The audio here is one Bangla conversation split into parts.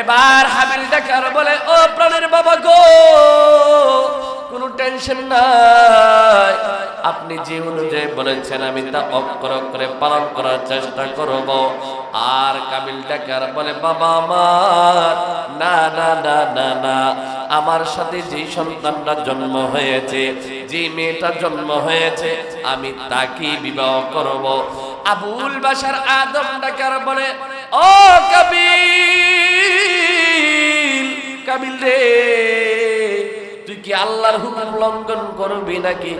এবার হাবিল ডাকার বলে, ও প্রাণের বাবা গো, কোনো টেনশন নাই। আপনি যে অনুযায়ী বলেছেন, আমি তা অক্ষর অক্ষরে পালন করার চেষ্টা করব। আর কাবিল ডাকার বলে, বাবা আমার, না না না না না। আমার সাথে যে সন্তানটা জন্ম হয়েছে, যে মেয়েটা জন্ম হয়েছে, আমি তাকে বিবাহ করব। আবুল বাসার আদম ডাকার বলে ও কাবিল কাবিল রে, তুই কি আল্লাহর হুকুম লঙ্ঘন করবি নাকি?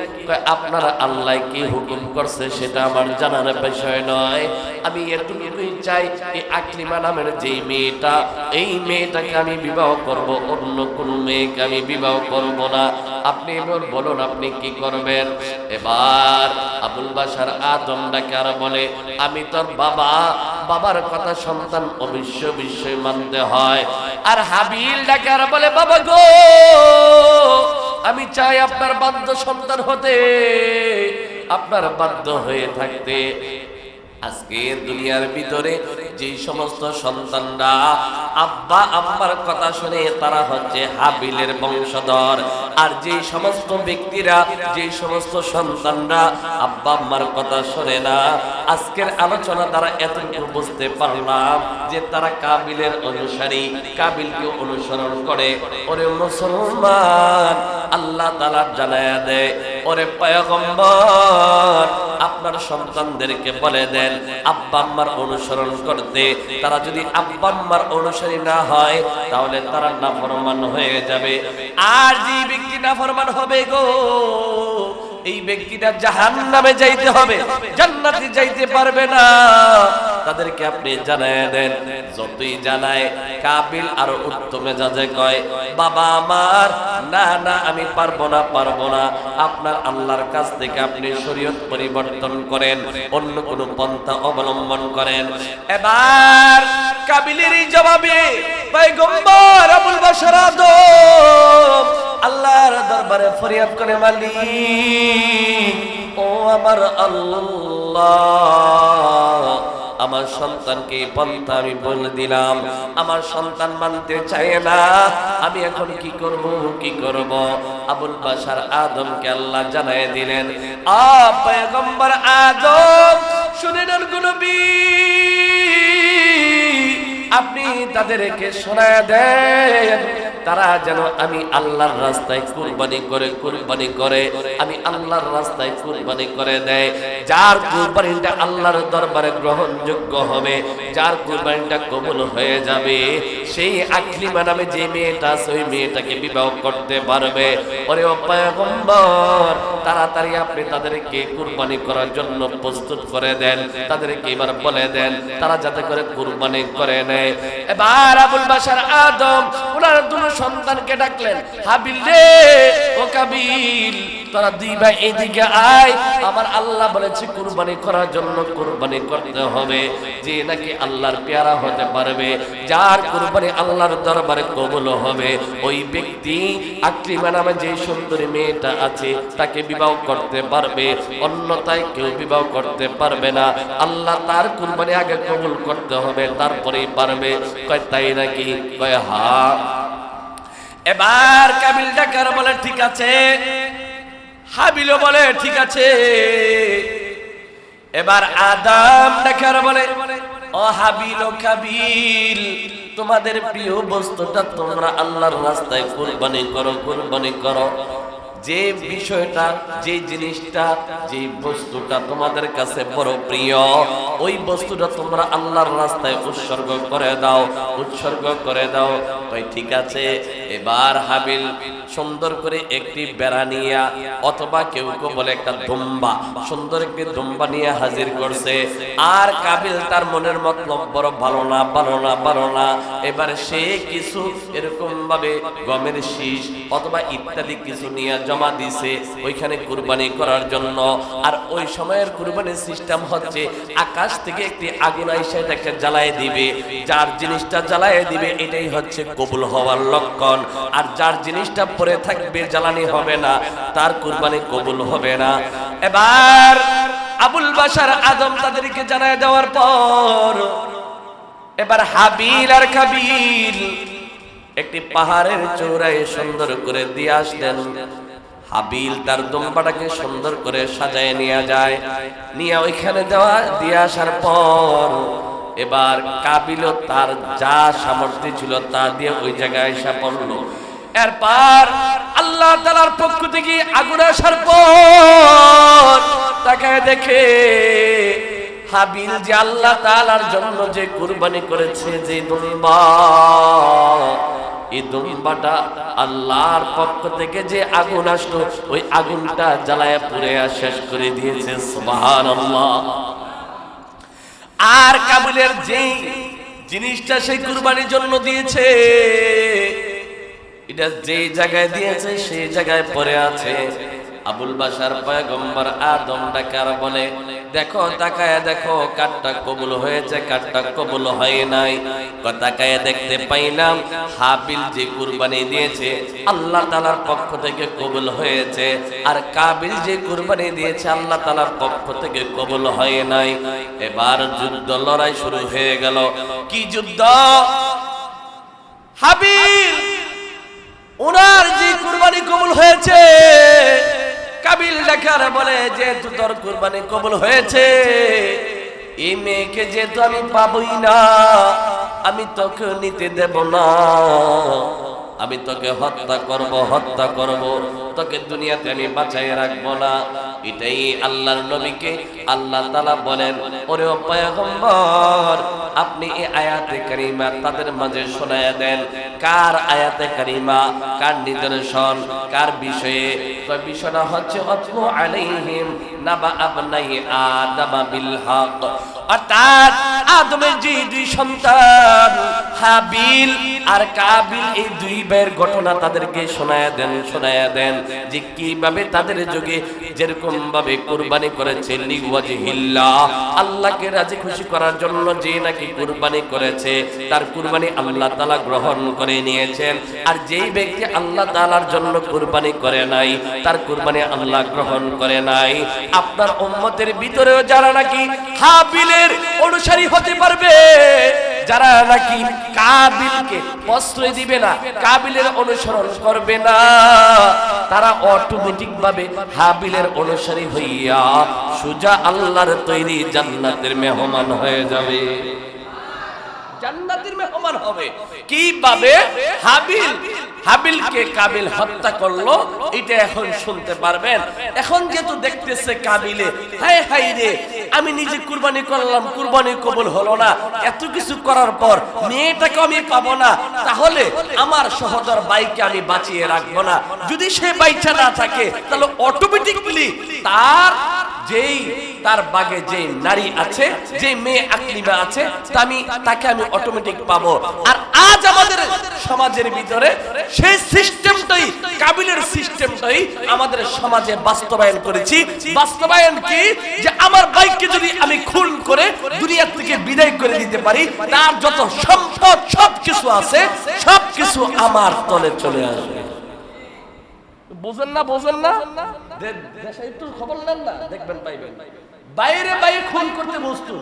আপনার আল্লাহ কি হুকুম করছে সেটা আমার জানার বিষয় নয়। আমি এতটুকুই চাই এই আকলিমা নামের যে মেয়েটা, এই মেয়েটাকে আমি বিবাহ করব, অন্য কোন মেয়েকে আমি বিবাহ করব না। আপনি এবার বলুন, আপনি কি করবেন? এবার আবুল বাসার আদম ডাকে আর বলে, আমি তোর বাবা বাবার কথা সন্তান অবশ্য বিষয় মানতে হয়। আর হাবিল ডাকার বলে, বাবা গো, আমি চাই আপনার বাধ্য সন্তান হতে। আপনার বাধ্য হয়ে থাকতে। আজকে দুনিয়ার ভিতরে যে সমস্ত সন্তানরা আব্বা, আম্মার কথা শুনে তারা হচ্ছে হাবিলের বংশধর। আর যে সমস্ত ব্যক্তিরা, যে সমস্ত সন্তানরা আব্বা, আম্মার কথা শোনে না, আজকের আলোচনা দ্বারা এতটুকু বুঝতে পারলাম যে তারা কাবিলের অনুসারী, কাবিলকে অনুসরণ করে। ওরে মুসলমান, আল্লাহ তালা জানায় দেয় ওরে পয়গম্বর, আপনার সন্তানদেরকে বলে দেন, আব্বা, আম্মার অনুসরণ করতে তারা যদি আব্বা আম্মার অনুসারী না হয়, তাহলে তারা নাফরমান হয়ে যাবে। আর যে ব্যক্তি নাফরমান হবে গো, এই ব্যক্তিটা জাহান নামে যাইতে হবে, জান্নাতে যাইতে পারবে না। তাদেরকে আপনি জানায় দেন। যতই জানায়, কাবিল আর উত্তম মেজাজে কয়, বাবা আমার, না না, আমি পারব না পারব না। আপনার আল্লাহর কাছ থেকে আপনি শরীয়ত পরিবর্তন করেন, অন্য কোন পন্থা অবলম্বন করেন। এবার কাবিলের জবাবে, পয়গম্বর আবুল বাশার আদম, আল্লাহর দরবারে ফরিয়াদ করে মালিক, ও আমার আল্লাহ। আমার সন্তানকে পন্থা আমি বলে দিলাম। আমার সন্তান মানতে চায় না। আমি এখন কি করব কি করব? আবুল বাসার আদমকে আল্লাহ জানায় দিলেন, আ আদম, শুনে নেন আপনি তাদেরকে শোনায় দেন। তারা যেন আমি আল্লাহর রাস্তায় কুরবানি করে কুরবানি করে, আমি আল্লাহর রাস্তায় কুরবানি করে দেয়। যার কুরবানিটা আল্লাহর দরবারে গ্রহণযোগ্য হবে, যার কুরবানিটা কবুল হয়ে যাবে, সেই আকলিমা নামে যে মেয়েটা ওই মেয়েটাকে বিবাহ করতে পারবে। ওরে ও পয়গম্বর, তাড়াতাড়ি আপনি তাদেরকে কুরবানি করার জন্য প্রস্তুত করে দেন, তাদেরকে এবার বলে দেন, তারা যাতে করে কুরবানি করে নেয়। এবার আবুল বাসার আদম, ওনার দুটো সন্তানকে ডাকলেন, হাবিল রে, ও কাবিল, তোরা দুই ভাই এদিকে আয়। আমার আল্লাহ বলেছে, কুরবানি করার জন্য কুরবানি করতে হবে। যে নাকি আল্লাহর পেয়ারা হতে পারবে, যার কুরবানি আল্লাহর দরবারে কবুল হবে, ওই ব্যক্তি আকলিমা নামে যে সুন্দরী মেয়েটা আছে, তাকে বিবাহ করতে পারবে। অন্যতায় কেউ বিবাহ করতে পারবে না। আল্লাহ তার কুরবানি আগে কবুল করতে হবে, তারপরেই পারবে। কয়, তাই নাকি? কয়, হা। এবার কাবিল ডাকার বলে, ঠিক আছে। হাবিল বলে, ঠিক আছে। এবার আদাম ডাকার বলে, ও হাবিল, ও কাবিল, তোমাদের প্রিয় বস্তুটা তোমরা আল্লাহর রাস্তায় কুরবানি করো কুরবানি করো। যে বিষয়টা, যে জিনিসটা, যে বস্তুটা তোমাদের কাছে বড় প্রিয়, ওই বস্তুটা তোমরা আল্লাহর রাস্তায় উৎসর্গ করে দাও, উৎসর্গ করে দাও। তাই ঠিক আছে, এবার হাবিল, সুন্দর করে একটি বেড়া নিয়ে, অথবা কেউ কেউ বলে একটা দুম্বা সুন্দর একটি দুম্বা নিয়ে হাজির করছে। আর কাবিল তার মনের মতলব বড় ভালো না ভালো না ভালো না। এবার সে কিছু এরকম ভাবে গমের শীষ অথবা ইত্যাদি কিছু নিয়ে জমা দিছে ওইখানে কুরবানি করার জন্য। আর ওই সময়ের কুরবানির সিস্টেম হচ্ছে আকাশ থেকে একটি আগুন আইসা এটাকে জ্বালায় দিবে। যার জিনিসটা জ্বালায় দিবে, এটাই হচ্ছে কবুল হওয়ার লক্ষণ। আর যার জিনিসটা পরে থাকবে, জ্বালানি হবে না, তার কুরবানি কবুল হবে না। এবার আবুল বাসার আদম তাদেরকে জানায় দেওয়ার পর, এবার হাবিল আর কাবিল একটি পাহাড়ের চূড়ায় সুন্দর করে দিয়ে আসলেন। হাবিল তার দম্বাটাকে সুন্দর করে সাজায় নিয়ে যায়। নিয়ে ওইখানে দেওয়া, দিয়ে আসার পর এবার কাবিলও তার যা সামর্থ্য ছিল তা দিয়ে ওই জায়গায় এসে পড়ল। এরপর আল্লাহ তালার পক্ষ থেকে আগুন আসার পর তাকে দেখে হাবিল যে আল্লাহ তালার জন্য যে কুরবানি করেছে, যে এই দুম্বাটা আল্লাহর পক্ষ থেকে যে আগুন আসলো ওই আগুনটা জ্বালায় পুড়ে শেষ করে দিয়েছে আর কাবুলের যেই জিনিসটা সেই কুরবানির জন্য দিয়েছে, এটা যে জায়গায় দিয়েছে, সেই জায়গায় পড়ে আছে। আবুল বাসার পয়গম্বর আদম ডাকার বলে দেখো, তাকায় দেখো, কাঠটা কবুল হয়েছে, কাঠটা কবুল হয় নাই। তাকায় দেখতে পাইলাম, হাবিল যে কুরবানি দিয়েছে, আল্লাহ তালার পক্ষ থেকে কবুল হয়েছে। আর কাবিল যে কুরবানি দিয়েছে, আল্লাহ তালার পক্ষ থেকে কবুল হয় নাই। এবার যুদ্ধ লড়াই শুরু হয়ে গেল। কি যুদ্ধ? হাবিল ওনার যে কুরবানি কবুল হয়েছে কাবিল ডাকার বলে, যেহেতু তোর কুরবানি কবল হয়েছে, এই মেয়েকে যেহেতু আমি পাবই না, আমি তোকে নিতে দেব না। আমি তোকে হত্যা করব হত্যা করব। তোকে দুনিয়াতে আমি বাঁচাই রাখব না। এটাই আল্লাহর নবীকে আল্লাহ তালা বলেন, ওরে পয়গম্বর, আপনি এই আয়াতে কারিমা তাদের মাঝে শোনায় দেন। কার আয়াতে কারিমা? কার নিদর্শন? কার বিষয়ে? বিষয়টা হচ্ছে, অতলু আলাইহিম নাবা আবনাই আদামা বিল হক। অর্থাৎ আদমের যে দুই সন্তান, হাবিল আর কাবিল, এই দুই ভাইয়ের ঘটনা তাদেরকে শোনায় দেন শোনায় দেন যে কীভাবে তাদের যুগে যেরকম ভাবে কুরবানি করেছে আল্লাহকে রাজি খুশি করার জন্য যে নাকি কুরবানি করেছে, তার কুরবানি আল্লাহ তাআলা গ্রহণ করে নিয়েছেন। আর যেই ব্যক্তি আল্লাহ তাআলার জন্য কুরবানি করে নাই, তার কুরবানি আল্লাহ গ্রহণ করে নাই। আপনার উম্মতের ভিতরেও যারা নাকি হাবিলের অনুসারী হতে পারবে যারা নাকি কাবিলকে প্রশ্রয় দিবে না, কাবিলের অনুসরণ করবে না, তারা অটোমেটিক ভাবে হাবিলের অনুসারী হইয়া সুজা আল্লাহর তৈরি জান্নাতের মেহমান হয়ে যাবে। জান্নাতের মেহমান হবে। কীভাবে? হাবিল। হাবিলকে কাবিল হত্যা করল, এটা এখন শুনতে পারবেন। এখন যেহেতু দেখতেছে কাবিলে হাই হাই রে, আমি নিজে কুরবানি করলাম, কুরবানি কবুল হলো না। এত কিছু করার পর মেয়েটাকে আমি পাবো না। তাহলে আমার সহদর বাইকে আমি বাঁচিয়ে রাখব না। যদি সে বাইচা না থাকে, তাহলে অটোমেটিকলি তার যেই তার বাগে যে নারী আছে, যে মেয়ে আকলিমা আছে আমি তাকে আমি অটোমেটিক পাবো। আর আজ আমাদের সমাজের ভিতরে সেই সিস্টেমটাই কাবিলের সিস্টেমটাই আমাদের সমাজে বাস্তবায়ন করেছি। বাস্তবায়ন কি? যে আমার বাইককে যদি আমি খুন করে দুনিয়া থেকে বিদায় করে দিতে পারি, তার যত সম্পদ সব কিছু আছে সব কিছু আমার তলে চলে আসবে। বোঝেন না বোঝেন না? একটু খবর নেন না, দেখবেন, পাইবেন। বাইরে বাইরে খুন করতে বস্তু।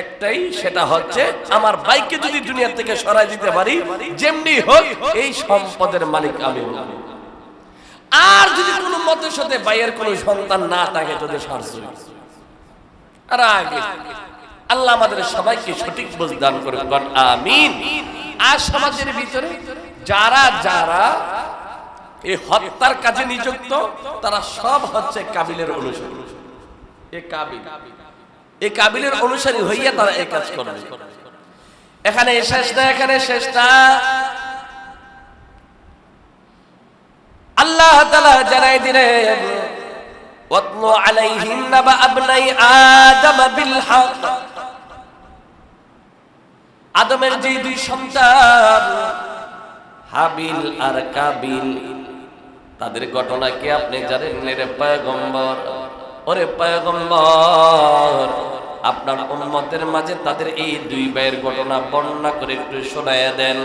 একটাই সেটা হচ্ছে, আমার বাইককে যদি দুনিয়া থেকে সরাই দিতে পারি, যেমনি হোক, এই সম্পদের মালিক আমি। আর যদি কোনো মতের সাথে বাইয়ের কোনো সন্তান না থাকে যদি সারসুই আর আগে, আল্লাহ আমাদের সবাইকে সঠিক বুঝ দান করে আমিন। আর সমাজের ভিতরে যারা যারা এই হত্যার কাজে নিযুক্ত, তারা সব হচ্ছে কাবিলের অনুসারী এ কাবিল। এই কাবিলের অনুসারী হইয়া তারা এই কাজ করবে এখানে এখানে আল্লাহ তাআলা জানাই দিলেন ওয়াতলু আলাইহিম নাবা আবনাই আদম বিল হক আদমের যে দুই সন্তান হাবিল আর কাবিল তাদের ঘটনা কি আপনি জানেন রে পয়গম্বর? ওরে পয়গম্বর, আপনার উম্মতের মাঝে তাদের এই দুই ভাইয়ের ঘটনা বর্ণনা করে একটু শোনায় দেন।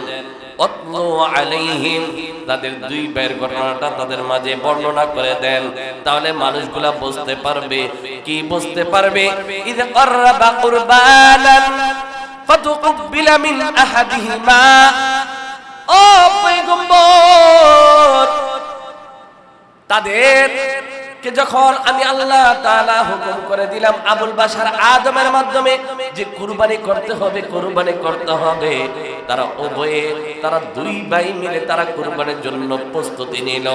আলাইহিম, তাদের দুই ভাইয়ের ঘটনাটা তাদের মাঝে বর্ণনা করে দেন। তাহলে মানুষগুলা বুঝতে পারবে। কি বুঝতে পারবে? ইদ করবা কুরবানান ফাতুকুবিলা মিন তাদের কে যখন আমি আল্লাহ তাআলা হুকুম করে দিলাম আবুল বাশার আদমের মাধ্যমে যে কুরবানি করতে হবে, কুরবানি করতে হবে, তারা উভয়ে, তারা দুই ভাই মিলে তারা কুরবানির জন্য প্রস্তুতি নিল।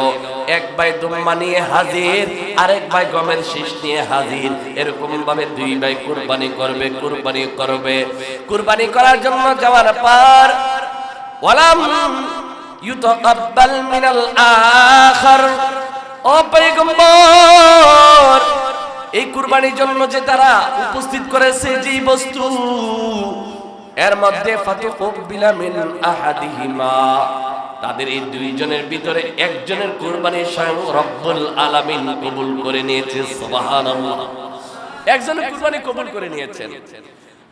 এক ভাই দুম্মা নিয়ে হাজির, আরেক ভাই গমের শীষ নিয়ে হাজির। এরকম ভাবে দুই ভাই কুরবানি করবে কুরবানি করবে। কুরবানি করার জন্য যাওয়ার পর, ওয়ালাম ইউতাকাব্বাল মিনাল আখার ও পয়গম্বর, এই কুরবানির জন্য যে তারা উপস্থিত করেছে যে বস্তু, এর মধ্যে তাদের এই দুইজনের ভিতরে একজনের কুরবানি স্বয়ং রব্বুল আলামিন কবুল করে নিয়েছে, সুবহানাল্লাহ। একজনের কুরবানি কবুল করে নিয়েছেন।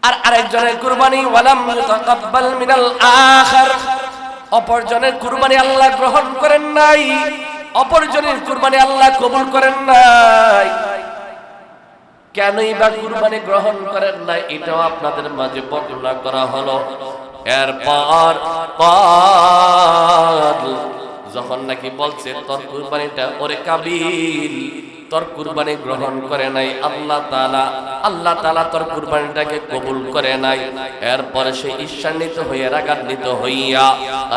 আর আরেকজনের কুরবানি, ওয়ালাম ইউতাকাব্বাল মিনাল আখার। অপরজনের কুরবানি আল্লাহ গ্রহণ করেন নাই। অপরজনের কুরবানি আল্লাহ কবুল করেন নাই। কেনই বা কুরবানি গ্রহণ করেন নাই, এটাও আপনাদের মাঝে বর্ণনা করা হলো। এরপর যখন নাকি বলছে, তোর কুরবানিটা ওরে কাবিল। তোর কুরবানি গ্রহণ করে নাই, আল্লাহ তালা আল্লাহ তালা তোর কুরবানিটাকে কবুল করে নাই। এরপরে সে ঈর্ষান্বিত হইয়া, রাগান্বিত হইয়া,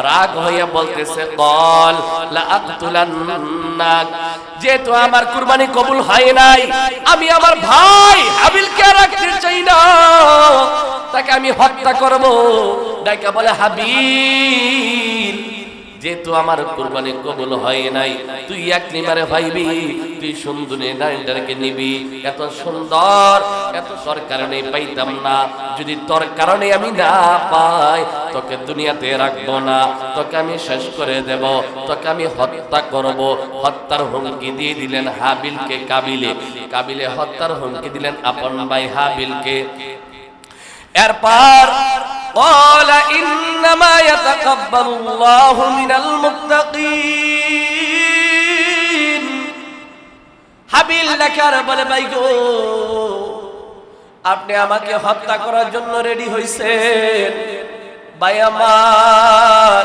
রাগ হইয়া বলতেছে, কল যেহেতু আমার কুরবানি কবুল হয় নাই, আমি আমার ভাই হাবিলকে রাখতে চাই না, তাকে আমি হত্যা করব। ডাইকা বলে, হাবিল যেহেতু আমার কুরবানি কবুল হয় নাই, তুই এক নিমারে ভাইবি, তুই সুন্দরী নারীটাকে নিবি। এত সুন্দর, এত তোর কারণে পাইতাম না। যদি তোর কারণে আমি না পাই, তোকে দুনিয়াতে রাখব না। তোকে আমি শেষ করে দেব, তোকে আমি হত্যা করব। হত্যার হুমকি দিয়ে দিলেন হাবিলকে কাবিলে। কাবিলে হত্যার হুমকি দিলেন আপন ভাই হাবিলকে। এরপর قال إنما يتقبل الله من المتقين হাবিল দেখার বলে ভাই গো আপনি আমাকে হত্যা করার জন্য রেডি হইছেন ভাই আমার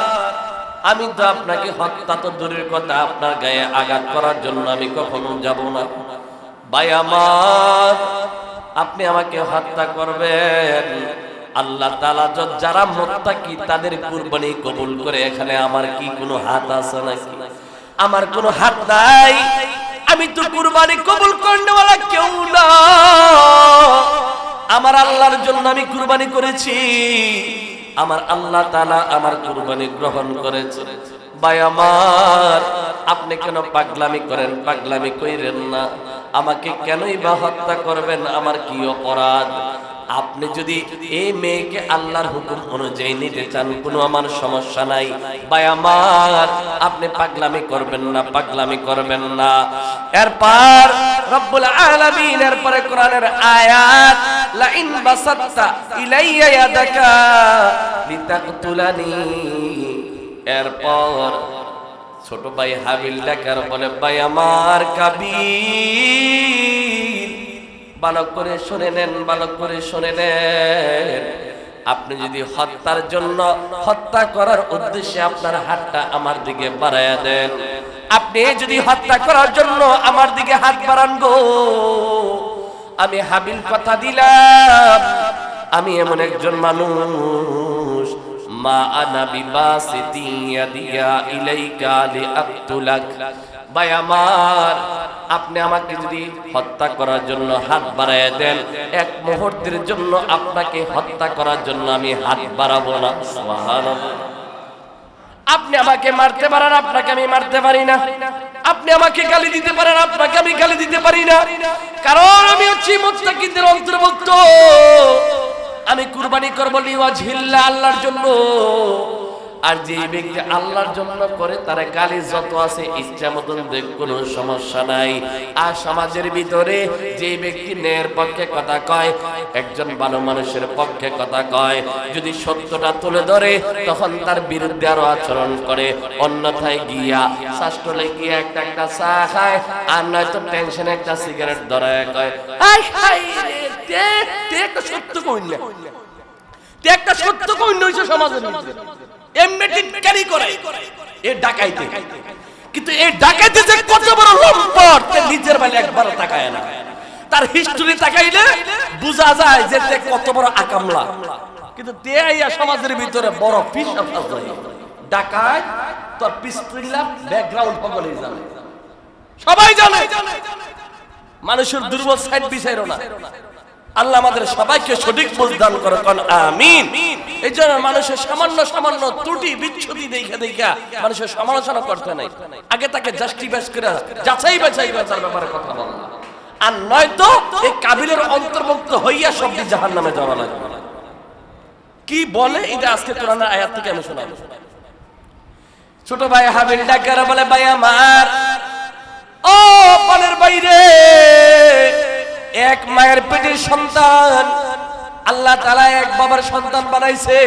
আমি তো আপনাকে হত্যা তো দূরের কথা আপনার গায়ে আঘাত করার জন্য আমি কখনো যাব না ভাই আমার আপনি আমাকে হত্যা করবেন আল্লাহ তালা যারা মোত্তাকি তাদের কুরবানি কবুল করে, এখানে আমার কি কোনো হাত আছে নাকি? আমার কোনো হাত নাই। আমি তো কুরবানি কবুল করনেওয়ালা কেউ না। আমার আল্লাহর জন্য আমি কুরবানি করেছি। আমার আল্লাহ তালা আমার কুরবানি গ্রহণ করেছে। ভাই আমার, আপনি কেন পাগলামি করেন? পাগলামি কইরেন না। আমাকে কেনই বা হত্যা করবেন? আমার কি অপরাধ? আপনি যদি এই মেয়েকে আল্লাহর হুকুম অনুযায়ী নিতে চান, কোনো আমার সমস্যা নাই। ভাই আমার, আপনি পাগলামি করবেন না, পাগলামি করবেন না। এরপর রব্বুল আলামিন, এরপরে কোরআনের আয়াত লা ইন বাসাত্তা ইলাইয়া ইয়াদাকা লিতাকতুলানি। এরপর ছোট ভাই হাবিল ডাকার বলে, ভাই আমার কাবিল। বালক করে শুনে নেন, বালক করে শুনে নেন। আপনি যদি হত্যার জন্য হত্যা করার উদ্দেশ্যে আপনার হাতটা আমার দিকে বাড়াইয়া দেন। আপনি যদি হত্যা করার জন্য আমার দিকে হাত বাড়ান গো। আমি হাবিল কথা দিলাম, আমি এমন একজন মানুষ। মা আনা বিবাসিতি ইয়াদিয়া ইলাইকা লিআকতুলাক ভাই আমার, আপনি আমাকে যদি হত্যা করার জন্য হাত বাড়ায় দেন, এক মুহূর্তের জন্য আপনাকে হত্যা করার জন্য আমি হাত বাড়াবো না। আপনি আমাকে মারতে পারেন, আপনাকে আমি মারতে পারি না। আপনি আমাকে গালি দিতে পারেন, আপনাকে আমি গালি দিতে পারি না। কারণ আমি হচ্ছি মুত্তাকিদের অন্তর্ভুক্ত। আমি কুরবানি করব লিওয়াজহিল্লাহ আল্লাহর জন্য। আর যে ব্যক্তি আল্লাহর জন্য করে, তার গালি যত আছে ইচ্ছা মতন দেখ, কোনো সমস্যা নাই। আর সমাজের ভিতরে যে ব্যক্তি ন্যায়ের পক্ষে কথা কয়, একজন ভালো মানুষের পক্ষে কথা কয়, যদি সত্যটা তুলে ধরে, তখন তার বিরুদ্ধে আরও আচরণ করে। অন্যথায় গিয়া শাস্ত্রলে গিয়া একটা একটা চা খায়, আর নয়তো টেনশনে একটা সিগারেট ধরায় কয় তে তে সত্য কইলে। তে একটা সত্য হইছে সমাজের কিন্তু এই ডাকাইতে কত বড় নিজের যায় যে কত বড় কিন্তু সমাজের ভিতরে বড় ডাকায় ব্যাকগ্রাউন্ড সবাই জানে। মানুষের দুর্বল সাইড বিচাইরো না। আল্লাহ আমাদের সবাইকে সঠিক বুঝ দান করে কোন আমিন। এই জন্য মানুষের সামান্য সামান্য ত্রুটি, বিচ্ছুতি দেখা দেখা মানুষের সমালোচনা করতে নাই। আগে তাকে জাস্টিফাইস করে যাচাই বাছাই তার ব্যাপারে কথা বলা। আর নয়তো এই কাবিলের অন্তর্ভুক্ত হইয়া সব জাহান নামে যাওয়া লাগবে কি বলে? এটা আজকে কোরআনের আয়াত থেকে আমি শোনাবো ছোট ভাই হাবিল ডাকার বলে ভাই আমার ও পানের বাইরে এক মায়ের পেটের সন্তান। আল্লাহ তারা এক বাবার সন্তান বানাইছে।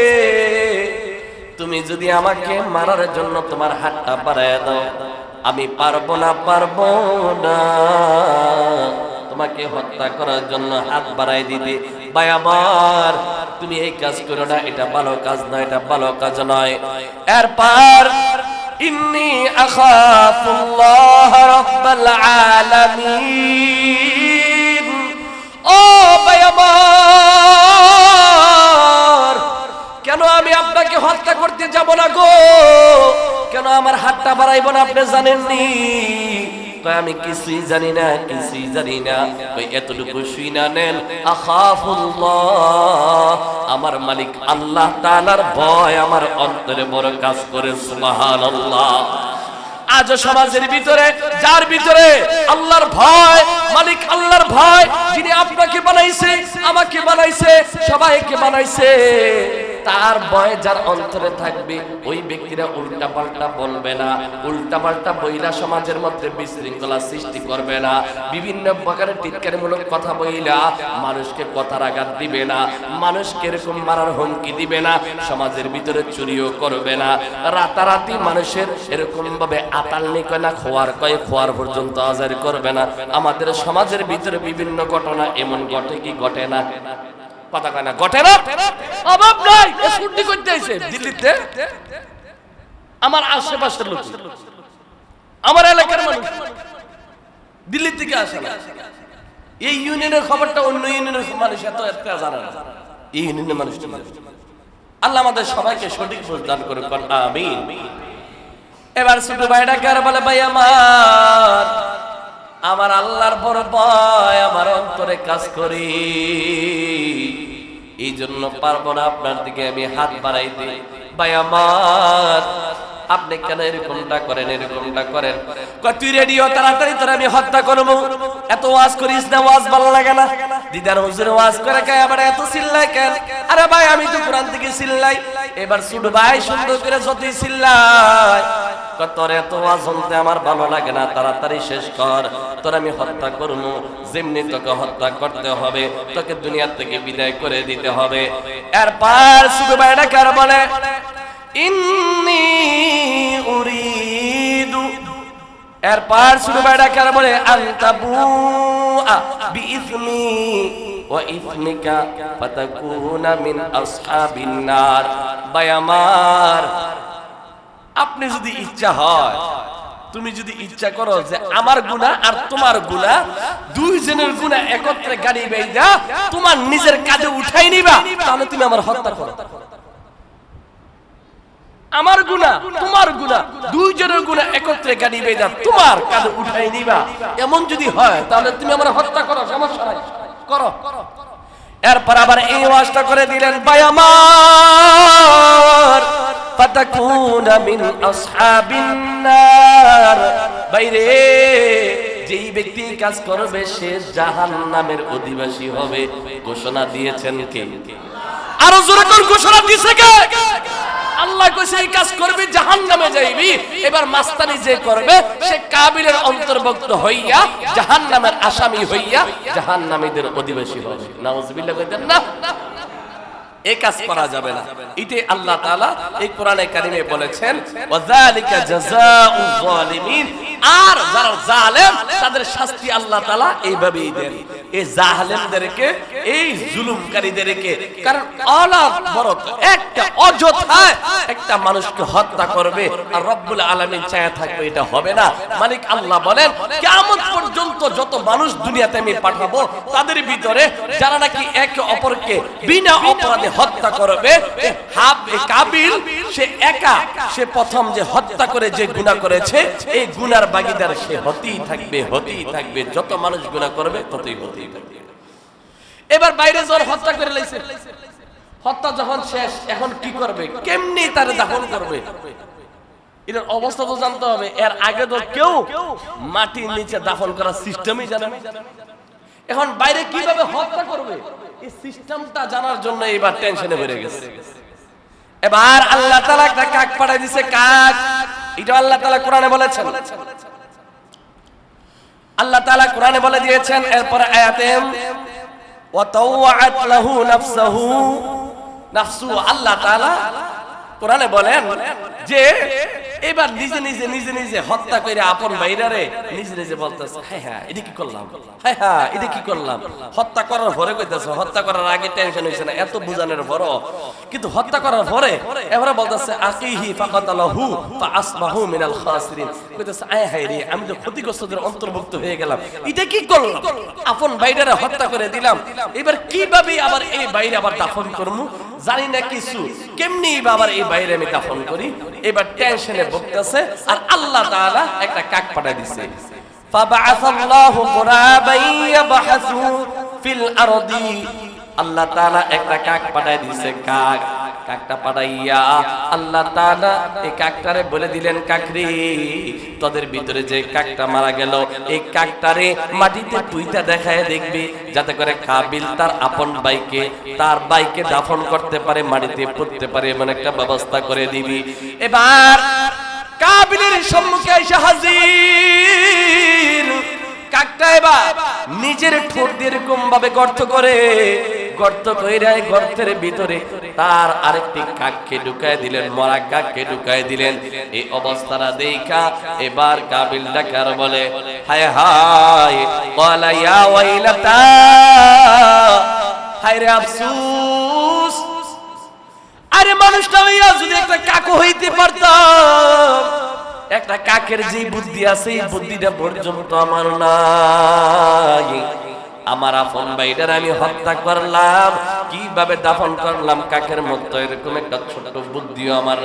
তুমি যদি আমাকে মারার জন্য তোমার হাতটা বাড়ায় দাও, আমি পারব না পারব না। তোমাকে হত্যা করার জন্য হাত বাড়াই দিতে। ভাই আমার, তুমি এই কাজ করো না, এটা ভালো কাজ নয় এটা ভালো কাজ নয়। এরপর, ইন্নি আখাফুল্লাহ রাব্বাল আলামিন। কেন আমি আপনাকে হত্যা করতে যাব না গো? কেন আমার হাতটা বাড়াইব না আপনি জানেননি? কয়, আমি কিছুই জানি না, কিছুই জানি না। এতটুকু শুই না নেন। আখাফুল্লাহ, আমার মালিক আল্লাহ তাআলার ভয় আমার অন্তরে বড় কাজ করে, সুবহানাল্লাহ। আজ সমাজের ভিতরে, যার ভিতরে আল্লাহর ভয়, মালিক আল্লাহর ভয়, যিনি আপনাকে বানাইছে, আমাকে বানাইছে, সবাইকে বানাইছে। তার ভয় যার অন্তরে থাকবে, ওই ব্যক্তিরা উল্টা পাল্টা বলবে না উল্টা পাল্টা বইলা সমাজের মধ্যে বিশৃঙ্খলা সৃষ্টি করবে না, বিভিন্ন প্রকারের টিটকারিমূলক কথা বইলা মানুষকে কথার আঘাত দিবে না, মানুষকে এরকম মারার হুমকি দিবে না, সমাজের ভিতরে চুরিও করবে না, রাতারাতি মানুষের এরকম ভাবে আতাল নিকয় না খোয়ার কয় খোয়ার পর্যন্ত আজার করবে না, আমাদের সমাজের ভিতরে বিভিন্ন ঘটনা এমন ঘটে কি ঘটে না? কথা কয় না ঘটে না? অভাব নাই স্কুটি করতে আইছে। দিল্লিতে? আমার আশেপাশের লোক। আমার এলাকার মানুষ। দিল্লি থেকে আসে এই ইউনিয়নের খবরটা অন্য ইউনিয়নের মানুষ এত জানে না। এই ইউনিয়নের মানুষ আল্লাহ আমাদের সবাইকে সঠিক বুঝ দান করে আমিন। এবার ছোট ভাইটা কার বলে ভাই আমার আমার আল্লাহর বড় ভয়, আমার অন্তরে কাজ করি। এই জন্য পারব না আপনার দিকে আমি হাত বাড়াই দিই। ভাই আমার, আপনি কেন এরকমটা করেন এরকমটা করেন? তুই রেডি হ, তাড়াতাড়ি তোর আমি হত্যা করব। এত ওয়াজ করিস না, ওয়াজ ভালো লাগে না। দিদার হুজুর ওয়াজ করে কে আবার এত চিল্লাই কেন? আরে ভাই, আমি তো কোরআন থেকে চিল্লাই। এবার ছোট ভাই সুন্দর করে যতই চিল্লাই তোর এত ওয়াজ আমার ভালো লাগে না, তাড়াতাড়ি শেষ কর। তোর আমি হত্যা করব যেমনি তোকে হত্যা করতে হবে, তোকে দুনিয়া থেকে বিদায় করে দিতে হবে। এরপর ছোট ভাইটা কার বলে, ইন্নি উরিদু। এরপর শুরু বেড়া কেন বলে আন্তাবু আসহাবিন নার। ভাই আমার আপনি যদি ইচ্ছা হয়, তুমি যদি ইচ্ছা করো যে আমার গুণা আর তোমার গুণা, দুইজনের গুণা একত্রে গাড়ি বেজা তোমার নিজের কাজে উঠাই নিবা, তাহলে তুমি আমার হত্যা করো। আমার গুণা, তোমার গুণা, দুইজনের গুণা একত্রে গাড়ি বেজা তোমার কাঁধে উঠাই নিবা। এমন যদি হয়, তাহলে তুমি আমার হত্যা করো, সমস্যা নাই। করো। এরপর আবার এই ওয়াজটা করে দিলেন, ভাই আমার ফাতাকুনা মিন আসহাবিন যেই ব্যক্তি কাজ করবে, সে জাহান্নামের অধিবাসী হবে। ঘোষণা দিয়েছেন কে? আরও জোরে কোন ঘোষণা দিয়েছে কে? আল্লাহ কইছে, এই কাজ করবি, জাহান্নামে যাইবি। এবার মাস্তানি যে করবে, সে কাবিলের অন্তর্ভুক্ত হইয়া, জাহান্নামের আসামি হইয়া, জাহান্নামীদের অধিবাসী হবে। কইতেন না? এই কাজ করা যাবে না। এটাই আল্লাহ তাআলা এই কোরআনে কারিমে বলেছেন ওয়াযালিকা জাযাউ যালিমিন। আর যারা জালেম তাদের শাস্তি আল্লাহ তাআলা এইভাবেই দেন। এই এই জুলুমকারীদেরকে। কারণ অনবরত একটা অযথায় একটা মানুষকে হত্যা করবে আর রব্বুল থাকবে এটা হবে না। মালিক আল্লাহ বলেন, কিয়ামত পর্যন্ত যত মানুষ দুনিয়াতে আমি পাঠাবো, তাদের ভিতরে যারা নাকি একে অপরকে বিনা অপরাধে হত্যা করবে কাবিল, সে একা, সে প্রথম যে হত্যা করে, যে গুনাহ করেছে, এই গুনার বাগিদার সে হতেই থাকবে হতেই থাকবে। যত মানুষ গুনাহ করবে, ততই হতেই থাকবে এবার বাইরে জ্বর হত্যা করে লাইছে। হত্যা যখন শেষ, এখন কি করবে? কেমনি তারে দাফন করবে? এটার অবস্থা তো জানতে হবে। এর আগে তো কেউ মাটির নিচে দাফন করার সিস্টেমই জানে এখন বাইরে কীভাবে হত্যা করবে? এই সিস্টেমটা জানার জন্য এবার টেনশনে বেড়ে গেছে। এবার আল্লাহ তাআলা একটা কাক পাঠাই দিছে, কাক। এটা আল্লাহ তাআলা কোরআনে বলেছেন। আল্লাহ তাআলা কোরআনে বলে দিয়েছেন এরপর আয়াতে আল্লাহ তাআলা কোরআনে বলেন যে এবার নিজে নিজে নিজে নিজে হত্যা করে আপন বাইরারে নিজে নিজে বলতেছে হ্যাঁ হ্যাঁ এটা কি করলাম? হ্যাঁ হ্যাঁ এটা কি করলাম? হত্যা করার পরে কইতেছে, হত্যা করার আগে টেনশন হইছে না, এত বুঝানোর পর কিন্তু হত্যা করার পরে এবারে বলতেছে, আকিহি ফাকাতালাহু ফাআসবাহু মিনাল খাসিরিন। কইতেছে, আয় হায় রে, আমি তো ক্ষতিগ্রস্তদের অন্তর্ভুক্ত হয়ে গেলাম। এটা কি করলাম? আপন বাইরারে হত্যা করে দিলাম। এবার কীভাবে আবার এই বাইরে আবার দাফন করমু? জানি না কিছু কেমনি আবার এই বাইরে আমি দাফন করি এবার টেনশনে ভুগতেছে আর আল্লাহ তাআলা একটা কাক পাঠায় দিছে فبعث الله غرابا يبحث في الارض আল্লাহ তাআলা একটা কাক পাঠায় দিছে কাক কাকটা পাঠাইয়া আল্লাহ তাআলা এই কাকটারে বলে দিলেন, কাকরি, তোদের ভিতরে যে কাকটা মারা গেল, এই কাকটারে মাটিতে পুইতা দেখায় দেখবি, যাতে করে কাবিল তার আপন বাইকে তার বাইকে দাফন করতে পারে, মাটিতে পুঁততে পারে, এমন একটা ব্যবস্থা করে দিবি। এবার কাবিলের সম্মুখে এসে হাজির। কাকটা এবার নিজের ঠোঁট দিয়ে এরকম ভাবে গর্ত করে গর্ত কইরা গর্তের ভিতরে তার আরেকটি কাককে ঢুকায় দিলেন, মরা কাককে ঢুকায় দিলেন। এই অবস্থাটা দেখা এবার কাবিল ডাকার বলে, হায় হায় কলা ইয়া ওয়াইলাতা, হায় রে আফসোস। আরে মানুষটা হইয়া যদি একটা কাকু হইতে পারতাম একটা কাকের যে বুদ্ধি আছে, এই বুদ্ধিটা পর্যন্ত আমার নাই। আমার আপন ভাইটার আমি হত্যা করলাম। কীভাবে দাফন করলাম? কাকের মতো? এরকম একটা ছোট বুদ্ধিও আমার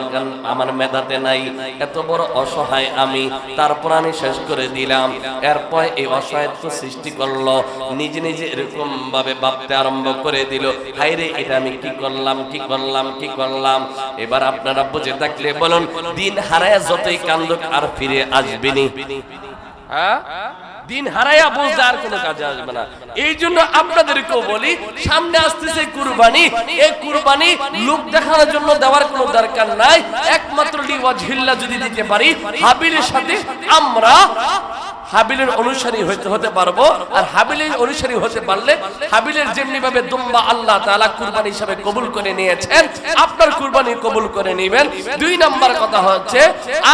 আমার মেধাতে নাই। এত বড় অসহায় আমি। তারপর আমি শেষ করে দিলাম। এরপর এই অসহায়ত্ব সৃষ্টি করল। নিজে নিজে এরকম ভাবে ভাবতে আরম্ভ করে দিল। হাইরে এটা আমি কি করলাম? কি করলাম? কি করলাম? এবার আপনারা বুঝে থাকলে বলুন, দিন হারায় যতই কান্দুক আর ফিরে আসবেনি। হ্যাঁ? দিন হারাইয়া বুঝতে আর কোনো কাজে আসবে না। এই জন্য আপনাদেরকেও বলি, সামনে আসতেছে কুরবানি। এই কুরবানি লোক দেখানোর জন্য দেওয়ার কোনো দরকার নাই। একমাত্র লিওয়াজহিল্লা যদি দিতে পারি, হাবিলের সাথে আমরা হাবিলের অনুসারী হইতে হতে পারব, আর হাবিলের অনুসারী হতে পারলে হাবিলের যেমনি ভাবে দুম্বা আল্লাহ তাআলা কুরবানি হিসাবে কবুল করে নিয়েছেন, আপনার কুরবানি কবুল করে নেবেন। দুই নাম্বার কথা হচ্ছে,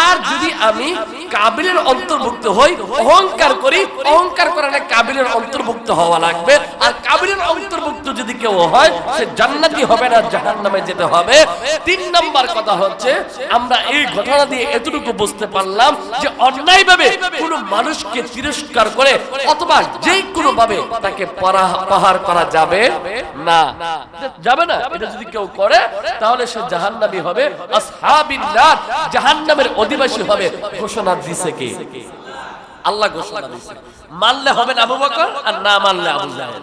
আর যদি আমি কাবিলের অন্তর্ভুক্ত হই, অহংকার করি, অহংকার করার কাবিলের অন্তর্ভুক্ত হওয়া লাগবে। আর কাবিলের অন্তর্ভুক্ত যদি কেউ হয়, সে জান্নাতি হবে না, জাহান্নামে যেতে হবে। তিন নাম্বার কথা হচ্ছে, আমরা এই ঘটনা দিয়ে এতটুকু বুঝতে পারলাম যে অন্যায় অন্যায়ভাবে কোনো মানুষকে তিরস্কার করে অথবা যে কোনো ভাবে তাকে পাহার করা যাবে? না। যাবে না, এটা যদি কেউ করে, তাহলে সে জাহান্নামী হবে। আসহাবিল্লাহ, জাহান্নামের অধিবাসী হবে। ঘোষণা দিছে কে? আল্লাহ ঘোষণা দিছে। মানলে হবে না আবু বকর আর না মানলে আবু জাহেল।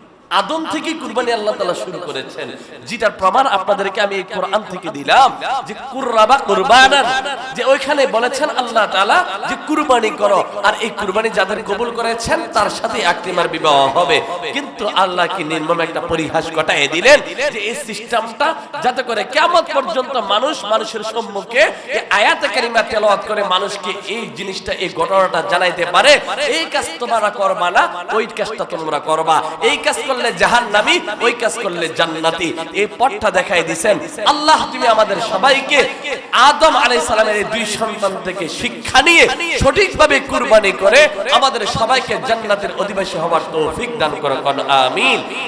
আদম থেকে কুরবানি আল্লাহ তাআলা শুরু করেছেন, যেটার প্রমাণ আপনাদেরকে আমি এই কোরআন থেকে দিলাম, যে কুরবাবা কুরবানান, যে ওইখানে বলেছেন আল্লাহ তাআলা যে কুরবানি করো, আর এই কুরবানি যাদের কবুল করেছেন, তার সাথে আকলিমার বিবাহ হবে। কিন্তু আল্লাহ কি নির্মম একটা পরিহাস ঘটায় দিলেন, যে এই সিস্টেমটা যাতে করে কিয়ামত পর্যন্ত মানুষ মানুষের সম্মুখে আয়াতে কারিমা তেলাওয়াত করে মানুষকে এই জিনিসটা, এই ঘটনাটা জানাইতে পারে, এই কাজ তোমরা করবা না, ওই কাজটা তোমরা করবা। এই কাজ করলে জাহান্নামী, ওই কাজ করলে জান্নাতি। এই পথটা দেখাই দিবেন আল্লাহ, তুমি আমাদের সবাইকে আদম আলাইহিস সালামের এই দুই সন্তান থেকে শিক্ষা নিয়ে সঠিকভাবে কুরবানি করে আমাদের সবাইকে জান্নাতের অধিবাসী হওয়ার তৌফিক দান করো। আমিন।